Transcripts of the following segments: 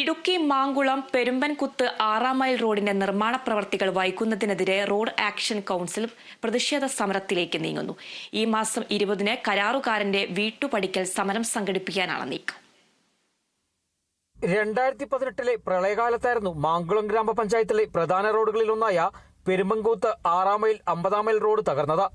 ഇടുക്കി മാങ്കുളം പെരുമ്പൻകുത്ത് ആറാം മൈൽ റോഡിന്റെ നിർമ്മാണ പ്രവർത്തികൾ വൈകുന്നതിനെതിരെ റോഡ് ആക്ഷൻ കൗൺസിൽ പ്രതിഷേധ സമരത്തിലേക്ക് നീങ്ങുന്നു. ഈ മാസം ഇരുപതിന് കരാറുകാരന്റെ വീട്ടുപടിക്കൽ സമരം സംഘടിപ്പിക്കാനാണ് നീക്കം. രണ്ടായിരത്തി പതിനെട്ടിലെ പ്രളയകാലത്തായിരുന്നു മാങ്കുളം ഗ്രാമപഞ്ചായത്തിലെ പ്രധാന റോഡുകളിലൊന്നായ പെരുമ്പൻകൂത്ത് ആറാം മൈൽ അമ്പതാം മൈൽ റോഡ് തകർന്നത്.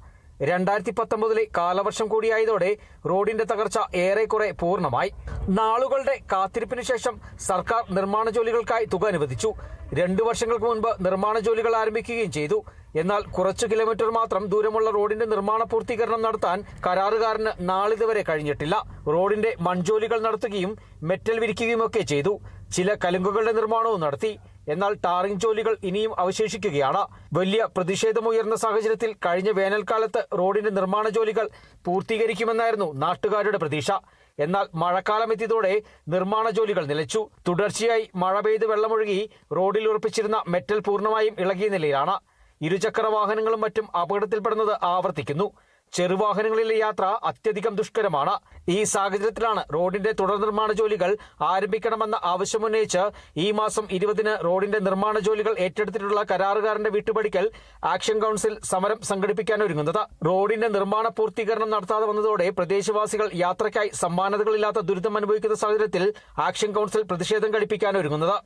രണ്ടായിരത്തി പത്തൊമ്പതിലെ കാലവർഷം കൂടിയായതോടെ റോഡിന്റെ തകർച്ച ഏറെക്കുറെ പൂർണമായി. നാളുകളുടെ കാത്തിരിപ്പിനു ശേഷം സർക്കാർ നിർമ്മാണ ജോലികൾക്കായി തുക അനുവദിച്ചു. രണ്ടു വർഷങ്ങൾക്ക് മുൻപ് നിർമ്മാണ ജോലികൾ ആരംഭിക്കുകയും ചെയ്തു. എന്നാൽ കുറച്ചു കിലോമീറ്റർ മാത്രം ദൂരമുള്ള റോഡിന്റെ നിർമ്മാണ പൂർത്തീകരണം നടത്താൻ കരാറുകാരന് നാളിതുവരെ കഴിഞ്ഞിട്ടില്ല. റോഡിന്റെ മൺജോലികൾ നടത്തുകയും മെറ്റൽ വിരിക്കുകയും ഒക്കെ ചെയ്തു. ചില കലുങ്കുകളുടെ നിർമ്മാണവും നടത്തി. എന്നാൽ ടാറിംഗ് ജോലികൾ ഇനിയും അവശേഷിക്കുകയാണ്. വലിയ പ്രതിഷേധമുയർന്ന സാഹചര്യത്തിൽ കഴിഞ്ഞ വേനൽക്കാലത്ത് റോഡിന്റെ നിർമ്മാണ ജോലികൾ പൂർത്തീകരിക്കുമെന്നായിരുന്നു നാട്ടുകാരുടെ പ്രതീക്ഷ. എന്നാൽ മഴക്കാലം എത്തിയതോടെ നിർമ്മാണ ജോലികൾ നിലച്ചു. തുടർച്ചയായി മഴ പെയ്ത് വെള്ളമൊഴുകി റോഡിൽ ഉറപ്പിച്ചിരുന്ന മെറ്റൽ പൂർണമായും ഇളകിയ നിലയിലാണ്. ഇരുചക്ര വാഹനങ്ങളും മറ്റും അപകടത്തിൽപ്പെടുന്നത് ആവർത്തിക്കുന്നു. ചെറുവാഹനങ്ങളിലെ യാത്ര അത്യധികം ദുഷ്കരമാണ്. ഈ സാഹചര്യത്തിലാണ് റോഡിന്റെ തുടർ നിർമ്മാണ ജോലികൾ ആരംഭിക്കണമെന്ന ആവശ്യമുന്നയിച്ച് ഈ മാസം ഇരുപതിന് റോഡിന്റെ നിർമ്മാണ ജോലികൾ ഏറ്റെടുത്തിട്ടുള്ള കരാറുകാരന്റെ വീട്ടുപടിക്കൽ ആക്ഷൻ കൌൺസിൽ സമരം സംഘടിപ്പിക്കാൻ ഒരുങ്ങുന്നത്. റോഡിന്റെ നിർമ്മാണ പൂർത്തീകരണം നടത്താതെ വന്നതോടെ പ്രദേശവാസികൾ യാത്രയ്ക്കായി സമ്മാനതകളില്ലാത്ത ദുരിതം അനുഭവിക്കുന്ന സാഹചര്യത്തിൽ ആക്ഷൻ കൌൺസിൽ പ്രതിഷേധം ഘടിപ്പിക്കാൻ ഒരുങ്ങുന്നത്.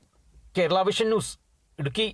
Kerala vision news Idukki.